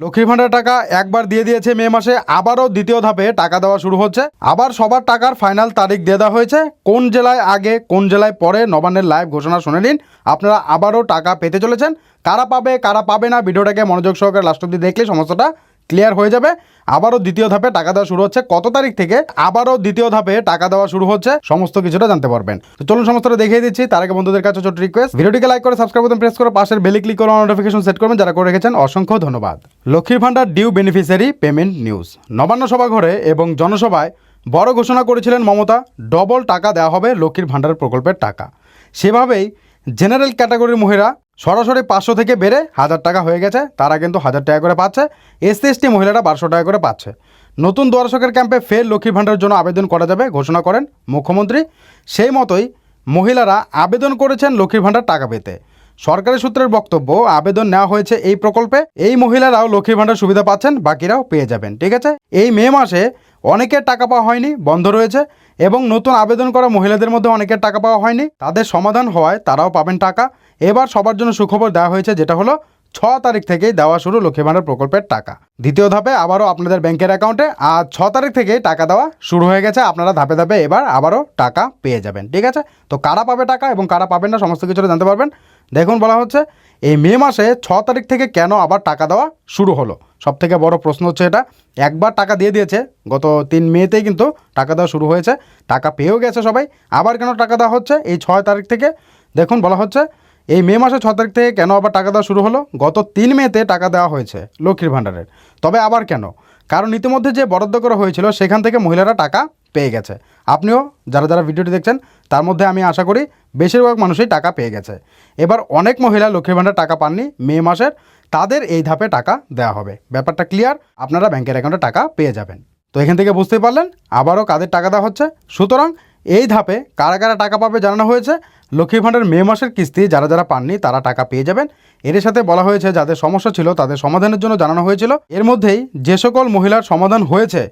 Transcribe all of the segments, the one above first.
লক্ষ্মীর ভাণ্ডার টাকা একবার দিয়ে দিয়েছে মে মাসে, আবারও দ্বিতীয় ধাপে টাকা দেওয়া শুরু হচ্ছে। আবার সবার টাকার ফাইনাল তারিখ দিয়ে দেওয়া হয়েছে। কোন জেলায় আগে, কোন জেলায় পরে, নবান্নের লাইভ ঘোষণা শুনে নিন। আপনারা আবারও টাকা পেতে চলেছেন। কারা পাবে কারা পাবে না, ভিডিওটাকে মনোযোগ সহকারে লাস্ট অব্দি দেখলে সমস্তটা ক্লিয়ার হয়ে যাবে। আবারও দ্বিতীয় ধাপে টাকা দেওয়া শুরু হচ্ছে। কত তারিখ থেকে আবারও দ্বিতীয় ধাপে টাকা দেওয়া শুরু হচ্ছে? সমস্ত কিছুটা জানতে পারবেন। তো চলুন সমস্তটা দেখিয়ে দিচ্ছি। তার আগে বন্ধুদের কাছে ছোট রিকোয়েস্ট ভিডিওটিকে লাইক করে সাবস্ক্রাইব বাটন প্রেস করে পাশের বেলি ক্লিক করে নোটিফিকেশন সেট করবেন। যারা করে রেখেছেন, অসংখ্য ধন্যবাদ। লক্ষ্মীর Bhandar due beneficiary payment news Nabanna সভা ঘরে এবং জনসভায় বড় ঘোষণা করেছিলেন মমতা ডবল টাকা দেওয়া হবে লক্ষ্মীর ভান্ডার প্রকল্পের টাকা। সেভাবেই জেনারেল ক্যাটাগরির মহিলা সরাসরি পাঁচশো থেকে বেড়ে হাজার টাকা হয়ে গেছে। তারা কিন্তু হাজার টাকা করে পাচ্ছে। এসসি, এসটি মহিলারা বারোশো টাকা করে পাচ্ছে। নতুন দর্শকের ক্যাম্পে ফের লক্ষ্মীর ভাণ্ডারের জন্য আবেদন করা যাবে, ঘোষণা করেন মুখ্যমন্ত্রী। সেই মতোই মহিলারা আবেদন করেছেন লক্ষ্মীর ভাণ্ডার টাকা পেতে। সরকারি সূত্রের বক্তব্য, আবেদন নেওয়া হয়েছে এই প্রকল্পে। এই মহিলারাও লক্ষ্মীর ভাণ্ডার সুবিধা পাচ্ছেন, বাকিরাও পেয়ে যাবেন, ঠিক আছে? এই মে মাসে অনেকের টাকা পাওয়া হয়নি, বন্ধ রয়েছে এবং নতুন আবেদন করা মহিলাদের মধ্যে অনেকের টাকা পাওয়া হয়নি। তাদের সমাধান হওয়ায় তারাও পাবেন টাকা। এবার সবার জন্য সুখবর দেওয়া হয়েছে, যেটা হলো ছ তারিখ থেকেই দেওয়া শুরু লক্ষ্মী ভাণ্ডার প্রকল্পের টাকা। দ্বিতীয় ধাপে আবারও আপনাদের ব্যাংকের অ্যাকাউন্টে, আর ছ তারিখ থেকেই টাকা দেওয়া শুরু হয়ে গেছে। আপনারা ধাপে ধাপে এবার আবারও টাকা পেয়ে যাবেন, ঠিক আছে? তো কারা পাবে টাকা এবং কারা পাবেন না সমস্ত কিছুটা জানতে পারবেন। দেখুন, বলা হচ্ছে এই মে মাসে ছ তারিখ থেকে কেন আবার টাকা দেওয়া শুরু হলো? সব থেকে বড় প্রশ্ন হচ্ছে এটা। একবার টাকা দিয়ে দিয়েছে, গত তিন মেতেই কিন্তু টাকা দেওয়া শুরু হয়েছে। টাকা পেয়েও গেছে সবাই, আবার কেন টাকা দেওয়া হচ্ছে এই ছয় তারিখ থেকে? দেখুন, বলা হচ্ছে এই মে মাসে ছ তারিখ থেকে কেন আবার টাকা দেওয়া শুরু হলো? গত তিন মেতে টাকা দেওয়া হয়েছে লক্ষ্মীর ভাণ্ডারের। তবে আবার কেন? কারণ ইতিমধ্যে যে বরাদ্দ করা হয়েছিল, সেখান থেকে মহিলারা টাকা পেয়ে গেছে। আপনিও যারা যারা ভিডিওটি দেখছেন, তার মধ্যে আমি আশা করি বেশিরভাগ মানুষই টাকা পেয়ে গেছে। এবার অনেক মহিলা লক্ষ্মীর ভাণ্ডার টাকা পাননি মে মাসের। তাদের এই ধাপে টাকা দেওয়া হবে। ব্যাপারটা ক্লিয়ার আপনারা ব্যাংকের অ্যাকাউন্টে টাকা পেয়ে যাবেন। তো এখান থেকে বুঝতেই পারলেন, আবারও কাদের টাকা দেওয়া হচ্ছে? সুতরাং এই ধাপে কারা কারা টাকা পাবে জানানো হয়েছে। লক্ষ্মী ভাণ্ডার মে মাসের কিস্তি, যারা যারা পাননি তারা টাকা পেয়ে যাবেন। এর সাথে বলা হয়েছে, যাদের সমস্যা ছিল তাদের সমাধানের জন্য জানানো হয়েছিল। এর মধ্যেই যে সকল মহিলার সমাধান হয়েছে,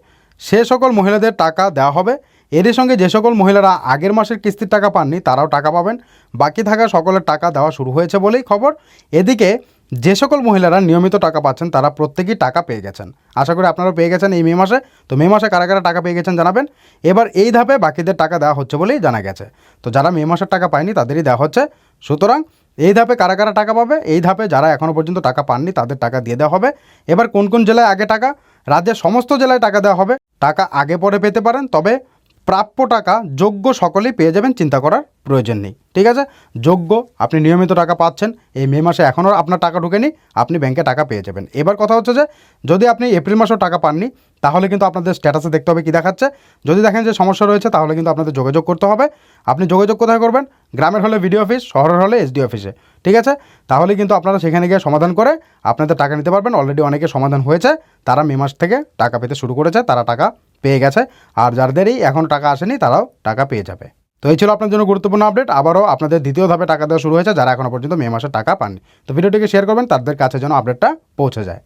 সে সকল মহিলাদের টাকা দেওয়া হবে। এর সঙ্গে যে সকল মহিলারা আগের মাসের কিস্তির টাকা পাননি, তারাও টাকা পাবেন। বাকি থাকা সকলের টাকা দেওয়া শুরু হয়েছে বলেই খবর। এদিকে যে সকল মহিলারা নিয়মিত টাকা পাচ্ছেন, তারা প্রত্যেকেই টাকা পেয়ে গেছেন। আশা করি আপনারা পেয়ে গেছেন এই মে মাসে। তো মে মাসে কারা কারা টাকা পেয়ে গেছেন জানাবেন। এবার এই ধাপে বাকিদের টাকা দেওয়া হচ্ছে বলেই জানা গেছে। তো যারা মে মাসের টাকা পায়নি, তাদেরই দেওয়া হচ্ছে। সুতরাং এই ধাপে কারা কারা টাকা পাবে? এই ধাপে যারা এখনও পর্যন্ত টাকা পাননি, তাদের টাকা দিয়ে দেওয়া হবে। এবার কোন কোন জেলায় আগে টাকা? রাজ্যের সমস্ত জেলায় টাকা দেওয়া হবে। টাকা আগে পরে পেতে পারেন। তবে প্রাপ্য টাকা যোগ্য সকলেই পেয়ে যাবেন, চিন্তা করার প্রয়োজন নেই। ঠিক আছে? যোগ্য, আপনি নিয়মিত টাকা পাচ্ছেন, এই মে মাসে এখনও আপনার টাকা ঢুকেনি, আপনি ব্যাংকে টাকা পেয়ে যাবেন। এবার কথা হচ্ছে যে, যদি আপনি এপ্রিল মাসেও টাকা পাননি, তাহলে কিন্তু আপনাদের স্ট্যাটাসে দেখতে হবে কী দেখাচ্ছে। যদি দেখেন যে সমস্যা রয়েছে, তাহলে কিন্তু আপনাদের যোগাযোগ করতে হবে। আপনি যোগাযোগ কোথায় করবেন? গ্রামের হলে ভিডিও অফিস, শহরের হলে এসডি অফিসে। ঠিক আছে? তাহলে কিন্তু আপনারা সেখানে গিয়ে সমাধান করে আপনাদের টাকা নিতে পারবেন। অলরেডি অনেকে সমাধান হয়েছে, তারা মে মাস থেকে টাকা পেতে শুরু করেছে, তারা টাকা পেয়ে গেছে। আর যাদেরই এখন টাকা আসেনি, তারাও টাকা পেয়ে যাবে। তো এই ছিল আপনার জন্য গুরুত্বপূর্ণ আপডেট। আবারও আপনাদের দ্বিতীয় ধাপে টাকা দেওয়া শুরু হয়েছে, যারা এখনও পর্যন্ত মে মাসে টাকা পাননি। তো ভিডিওটিকে শেয়ার করবেন, তাদের কাছে যেন আপডেটটা পৌঁছে যায়।